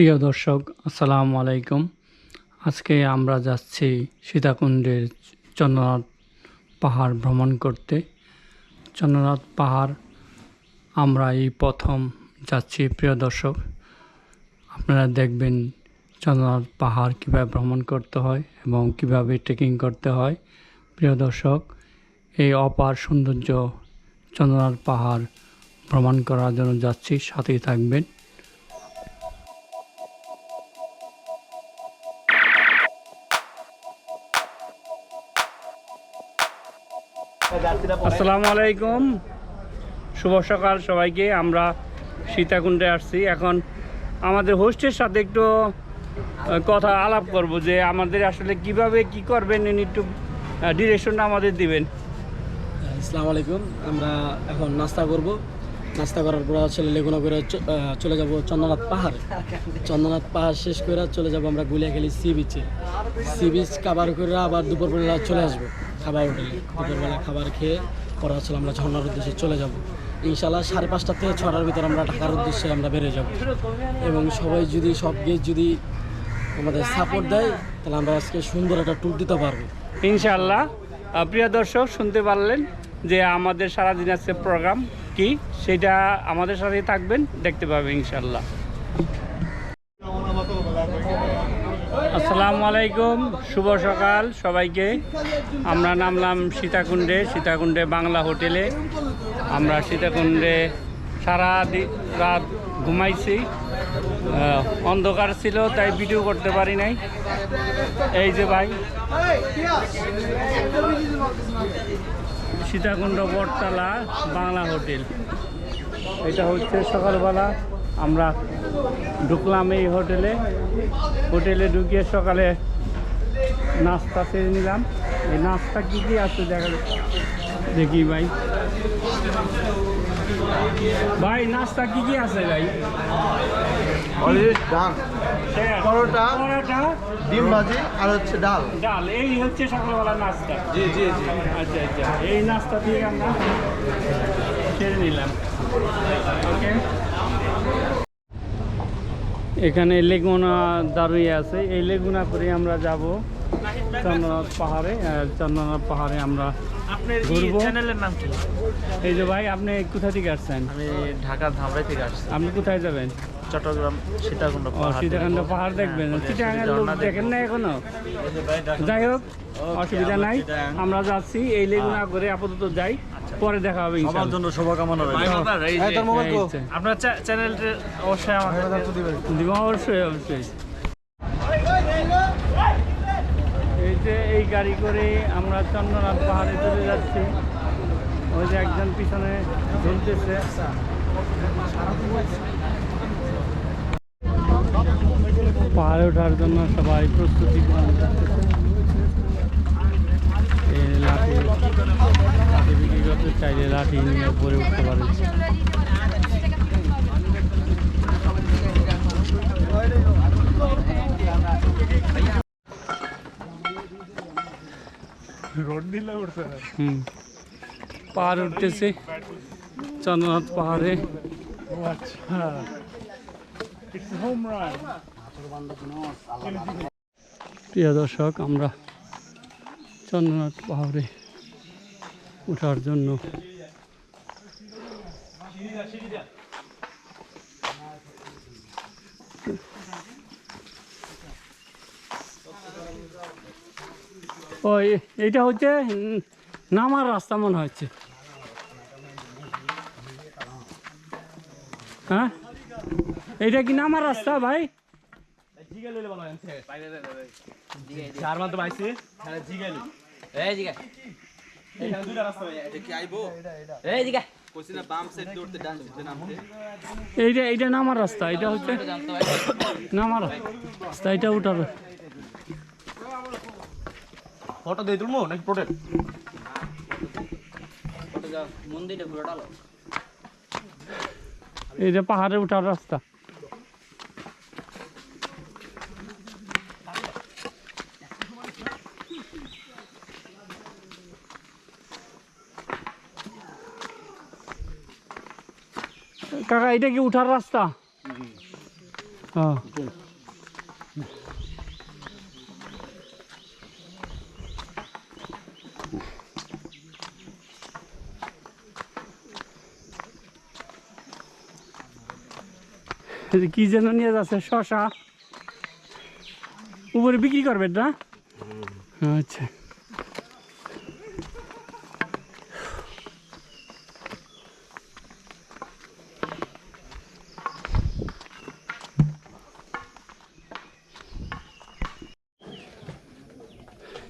প্রিয় দর্শক, আসসালামু আলাইকুম। আজকে আমরা যাচ্ছি সীতাকুণ্ডের চন্দ্রনাথ পাহাড় ভ্রমণ করতে। চন্দ্রনাথ পাহাড় আমরা এই প্রথম যাচ্ছি, প্রিয় দর্শক। আপনারা দেখবেন চন্দ্রনাথ পাহাড় কীভাবে ভ্রমণ করতে হয় এবং কীভাবে ট্রেকিং করতে হয়। প্রিয় দর্শক, এই অপার সৌন্দর্য চন্দ্রনাথ পাহাড় ভ্রমণ করার জন্য যাচ্ছি, সাথেই থাকবেন। আসসালামু আলাইকুম। শুভ সকাল সবাইকে, আমরা সীতাকুণ্ডে আসছি। এখন আমাদের হোস্টের সাথে একটু কথা আলাপ করব যে আমাদের আসলে কীভাবে কি করবেন একটু ডিরেকশনটা আমাদের দিবেন। আসসালামু আলাইকুম, আমরা এখন নাস্তা করব। নাস্তা করার পর আসলে লেগুনা করে চলে যাব চন্দ্রনাথ পাহাড়। চন্দ্রনাথ পাহাড় শেষ করে চলে যাব আমরা গুলিয়াখালী সি বিচে সি বিচ খাবার করে আবার দুপুরবেলা চলে আসব, খাবার হোটেলে। দুপুরবেলা খাবার খেয়ে পরে আসলে আমরা ঝর্নার উদ্দেশ্যে চলে যাব। ইনশাল্লাহ সাড়ে পাঁচটা থেকে ছটার ভিতরে আমরা ঢাকার উদ্দেশ্যে আমরা বেড়ে যাব। এবং সবাই যদি সব গেট যদি আমাদের সাপোর্ট দেয় তাহলে আমরা আজকে সুন্দর একটা ট্যুর দিতে পারব। ইনশাআল্লাহ। আহ, প্রিয় দর্শক শুনতে পারলেন যে আমাদের সারাদিন আছে প্রোগ্রাম কি? সেটা আমাদের সাথেই থাকবেন দেখতে পাবেন ইনশাআল্লাহ। আসসালামু আলাইকুম, শুভ সকাল সবাইকে। আমরা নামলাম সীতাকুণ্ডে সীতাকুণ্ডে বাংলা হোটেলে। আমরা সীতাকুণ্ডে সারা রাত ঘুমাইছি। অন্ধকার ছিল, তাই ভিডিও করতে পারি নাই। এই যে ভাই, সীতাকুণ্ড বটতলা বাংলা হোটেল। এটা হচ্ছে সকালবেলা আমরা ঢুকলাম এই হোটেলে। হোটেলে ঢুকিয়ে সকালে নাস্তা সেরে নিলাম। এই নাস্তা কী কী আছে দেখা দেখি ভাই। ভাই নাস্তা কী কী আছে ভাই? পরোটা। পরোটা ডিম ভাজি আর হচ্ছে ডাল। ডাল এই হচ্ছে সকালবেলা নাস্তা। জি জি জি। আচ্ছা আচ্ছা এই নাস্তা দিয়ে আমরা সেরে নিলাম। ওকে এখানে লেগুনা দাঁড়িয়ে আছে। এই লেগুনা করে আমরা যাব চন্দ্রনাথ পাহাড়ে আর চন্দ্রনাথ পাহাড়ে আমরা ঘুরবো। চ্যানেলের নাম কি? এই যে ভাই আপনি কোথা থেকে আসছেন? আমি ঢাকা ধামরাই থেকে আসছি। আপনি কোথায় যাবেন? চট্টগ্রাম সীতাকুণ্ড পাহাড় সীতাকাণ্ড দেখবেন। হ্যাঁ, লোক ঝর্ণা দেখেন না এখনও? যাই হোক অসুবিধা নাই। আমরা যাচ্ছি এই লেগুনা করে আপাতত যাই। পরে দেখা হবে সবার জন্য শুভকামনা রইল। এই এই মোবাইল কো? আপনার চ্যা- চ্যানেলটা অবশ্যই আমাকে দিব। অবশ্যই অবশ্যই। এই যে এই গাড়ি করে আমরা চন্দ্রনাথ পাহাড়ে চলে যাচ্ছি। ওই যে একজন পিছনে ঝুলতেছে। পাহাড়ে ওঠার জন্য সবাই প্রস্তুতি গ্রহণ করতেছে এই লাঠি লাঠি বিক্রি করতে চাইলে লাঠি নিয়ে উপরে উঠতে পারে পাহাড় উঠতেছে চন্দ্রনাথ পাহাড়ে। প্রিয় দর্শক, আমরা চন্দ্রনাথ পাহাড়ে ওঠার জন্য। ও এইটা হচ্ছে নামার রাস্তা মনে হচ্ছে। হ্যাঁ? এইটা কি নামার রাস্তা, ভাই? এইটা এইটা নামার রাস্তা এটা হচ্ছে নামার রাস্তা এটা উঠার ফটো দিয়ে তুলবো নাকি প্রোটেক্ট এইটা পাহাড়ে উঠার রাস্তা। কাকা এটা কি উঠার রাস্তা? হ্যাঁ। কি যেন নিয়ে যাচ্ছে শশা। উপরে বিক্রি করবেন না? আচ্ছা।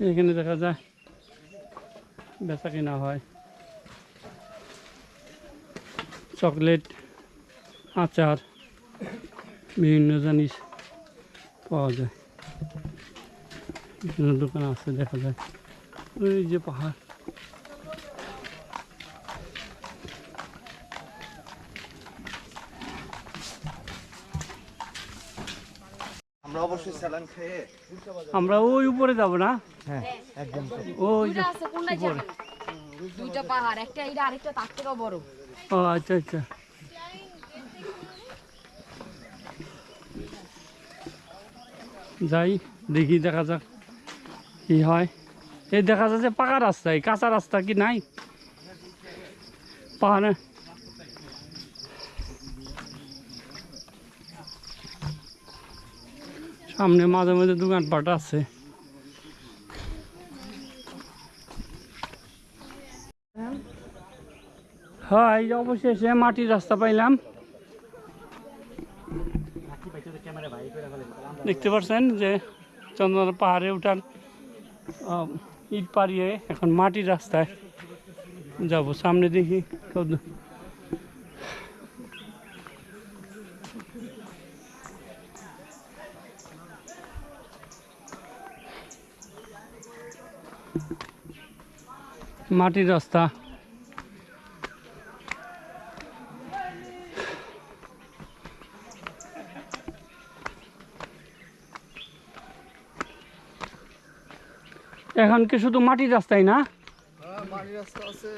এখানে দেখা যায় বেচা কিনা হয়। চকলেট, আচার, বিভিন্ন জিনিস পাওয়া যায়। বিভিন্ন দোকান আছে, দেখা যায়। ওই যে পাহাড়। আমরা অবশ্যই খেয়ে আমরা ওই উপরে যাব না? হ্যাঁ একদম ওই যে দুইটা পাহাড় একটা এটা আরেকটা তার থেকেও বড়। ও আচ্ছা আচ্ছা। যাই দেখি দেখা যাক কি হয়। এই দেখা যাচ্ছে পাকা রাস্তা এই কাঁচা রাস্তা কি নাই? পাহাড়ে। সামনে মাঝে মাঝে দোকানপাট আছে। হ্যাঁ এই অবশেষে মাটির রাস্তা পাইলাম। দেখতে পাচ্ছেন যে চন্দ্রনাথ পাহাড়ে উঠার ইট পাড়িয়ে এখন মাটির রাস্তায় যাব। সামনে দেখি মাটির রাস্তা। এখন কি শুধু মাটির রাস্তায় না? মাটির রাস্তা আছে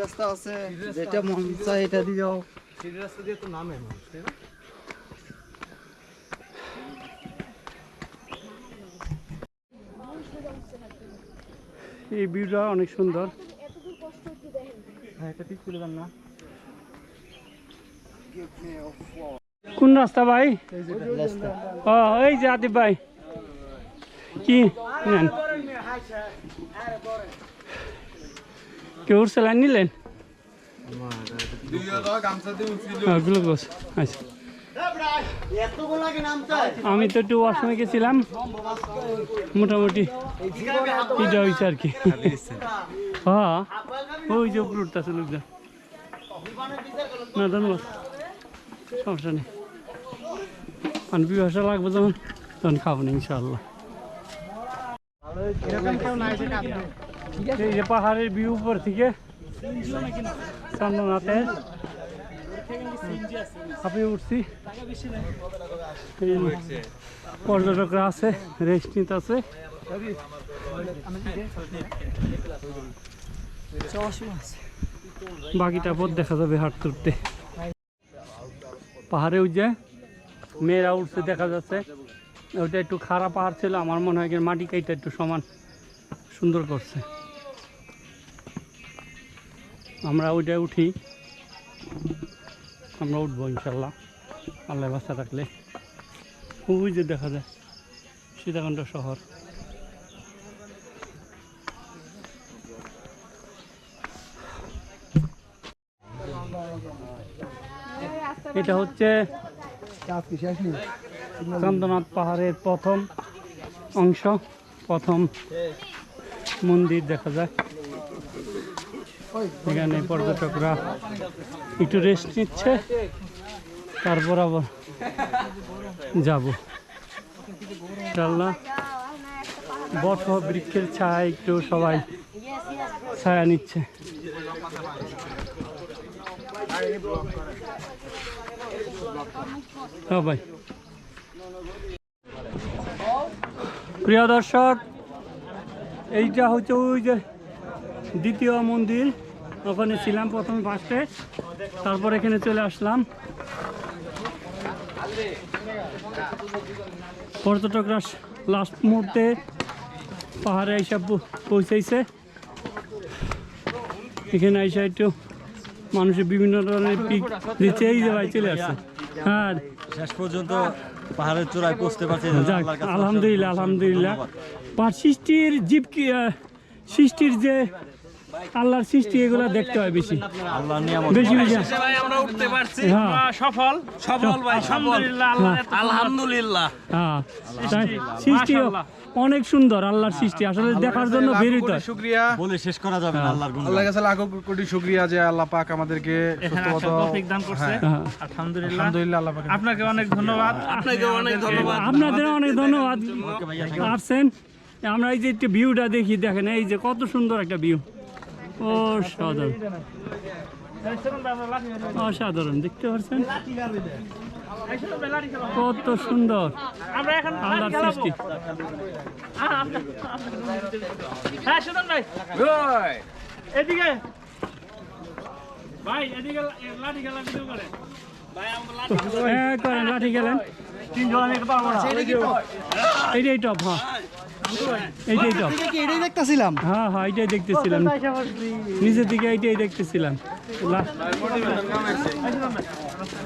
রাস্তা আছে যেটা মন চায় এটা দিয়ে যাও। রাস্তা দিয়ে তো নামে মানুষ তাই না? এই ভিউটা অনেক সুন্দর। হ্যাঁ এটা ঠিক তুলে দেন না। কোন রাস্তা ভাই? ও এই যে আদিব ভাই। কি? নেন। কেউ স্যালাইন নিলেন? গ্লুকোজ। আচ্ছা। আমি তো একটু ওয়াশরুমে গেছিলাম। মোটামুটি এটা হয়েছে আর কি। হ্যাঁ ওই যে উপরে উঠতেছে লোকজন। না, ধন্যবাদ। সমস্যা নেই। আর বিভাষা লাগবে যখন, তখন খাব না ইনশাল্লাহ এই যে পাহাড়ের ভিউ উপর থেকে চন্দ্রনাথের হাঁপিয়ে উঠছি। পর্যটকরা আছে রেস্ট আছে। বাকিটা পথ দেখা যাবে হাট উঠতে পাহাড়ে যে মেয়েরা উঠছে দেখা যাচ্ছে। ওইটা একটু খারাপ পাহাড় ছিল, আমার মনে হয় মাটি কাইটা একটু সমান সুন্দর করছে। আমরা ওইটায় উঠি। আমরা উঠবো ইনশাল্লাহ। আল্লাহ বাচ্চা থাকলে। খুবই যে দেখা যায়, সীতাকুণ্ড শহর। এটা হচ্ছে চন্দ্রনাথ পাহাড়ের প্রথম অংশ, প্রথম মন্দির দেখা যায়। এখানে পর্যটকরা একটু রেস্ট নিচ্ছে, তারপর আবার যাব। ইনশাল্লাহ বট বৃক্ষের ছায়া একটু সবাই ছায়া নিচ্ছে। হ্যাঁ ভাই। প্রিয় দর্শক, এইটা হচ্ছে ওই যে দ্বিতীয় মন্দির। ওখানে ছিলাম প্রথমে ফার্স্টে তারপর এখানে চলে আসলাম। পর্যটকরা লাস্ট মুহূর্তে পাহাড়ে পৌ- পৌঁছাইছে এখানে এসে একটু মানুষের বিভিন্ন ধরনের পিক দিচ্ছে এই যে ভাই চলে আসছে। হ্যাঁ। শেষ পর্যন্ত পাহাড়ের চূড়ায় পৌঁছতে পারছি আলহামদুলিল্লাহ আলহামদুলিল্লাহ। পাহাড় সৃষ্টির জীব সৃষ্টির যে আল্লাহর সৃষ্টি এগুলো দেখতে হয় বেশি। বেশি বেশি। ভাই আমরা উঠতে পারছি। হ্যাঁ। সফল। সফল। ভাই আলহামদুলিল্লাহ আলহামদুলিল্লাহ। হ্যাঁ। সৃষ্টি অনেক সুন্দর আল্লাহর সৃষ্টি। আসলে দেখার জন্য বেরিত হয় শুক্রিয়া। বলে শেষ করা যাবে না আল্লাহর গুণ আল্লাহ কাছে লাখো কোটি শুক্রিয়া যে আল্লাহ পাক আমাদেরকে সুস্থ তৌফিক দান করছে। হ্যাঁ। আলহামদুলিল্লাহ। আলহামদুলিল্লাহ আল্লাহ পাক আপনাকে অনেক ধন্যবাদ। আপনাকে অনেক ধন্যবাদ। আপনাদের অনেক ধন্যবাদ। আসছেন আমরা এই যে একটু ভিউটা দেখি দেখেন এই যে কত সুন্দর একটা ভিউ। ও সাধারণ অসাধারণ দেখতে পাচ্ছেন কত সুন্দর। আমরা এখন সৃষ্টি। হ্যাঁ এদিকে। ভাই এদিকে লাঠি খেলা ভিডিও করে। ভাই আমরা লাঠি হ্যাঁ করেন লাঠি গেলেন তিনজন আমি পারব না। এইটাই টপ হ্যাঁ। এইটাই টপ এটাই দেখতেছিলাম? হ্যাঁ হ্যাঁ এইটাই দেখতেছিলাম। নিচের দিকে এইটাই দেখতেছিলাম।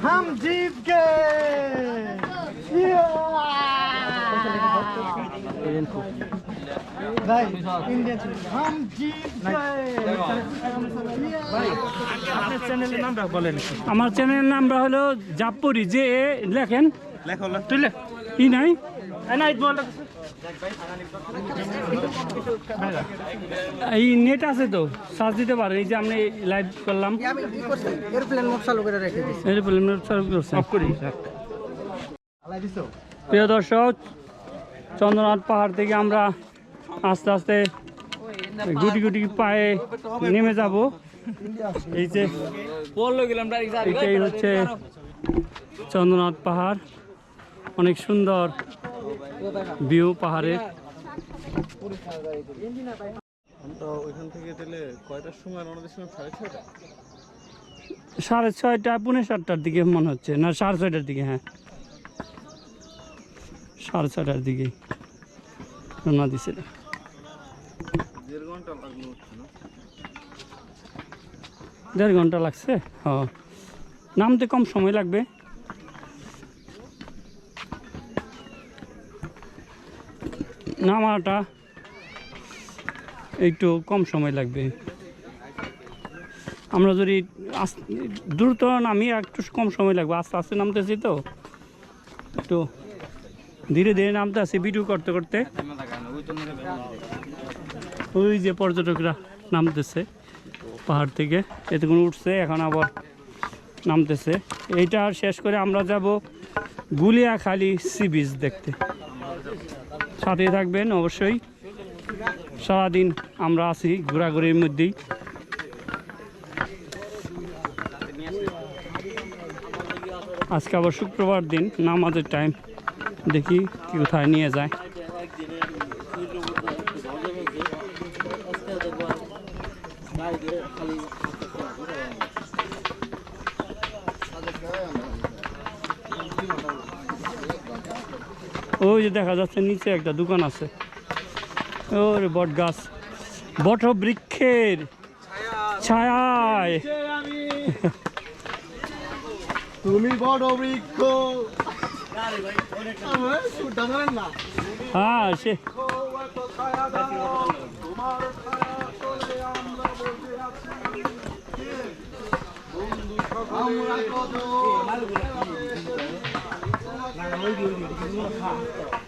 হাম জিত গে ভাই ইন্ডিয়ান হাম জিত চ্যানেলের নামটা বলেন আমার চ্যানেলের নামটা হলো জাপুরি যে এ লেখেন। লেখো তুই লেখ ই নাই? এই নেট আছে তো সার্চ দিতে পারেন এই যে আমি লাইভ করলাম। প্রিয় দর্শক চন্দ্রনাথ পাহাড় থেকে আমরা আস্তে আস্তে গুটি গুটি পায়ে নেমে যাব। এই যে এটাই হচ্ছে চন্দ্রনাথ পাহাড়। অনেক সুন্দর ভিউ পাহাড়ের সাড়ে ছয়টা? পুনে সাতটার দিকে মনে হচ্ছে। না সাড়ে ছয়টার দিকে হ্যাঁ। সাড়ে ছয়টার দিকে। রওনা দিছিল দেড় ঘণ্টা লাগছে? হ। নামতে কম সময় লাগবে। নামাটা একটু কম সময় লাগবে। আমরা যদি দ্রুত নামি একটু কম সময় লাগবে, আস্তে আস্তে নামতেছি তো। একটু ধীরে ধীরে নামতে আসি ভিডিও করতে করতে। ওই যে পর্যটকরা নামতেছে পাহাড় থেকে, এতক্ষণ উঠছে, এখন আবার নামতেছে। এইটা আর শেষ করে আমরা যাব গুলিয়াখালী সি বিচ দেখতে। সাথে থাকবেন অবশ্যই। সারাদিন আমরা আছি ঘোরাঘুরির মধ্যেই। আজকে আবার শুক্রবার দিন, নামাজের টাইম দেখি কি কোথায় নিয়ে যায়। ওই যে দেখা যাচ্ছে নিচে একটা দোকান আছে। ওরে বট গাছ। বট বৃক্ষের ছায়ায়। তুমি বড় বৃক্ষ আমার সুরটা ধরেন না হ্যাঁ সে আমরা কত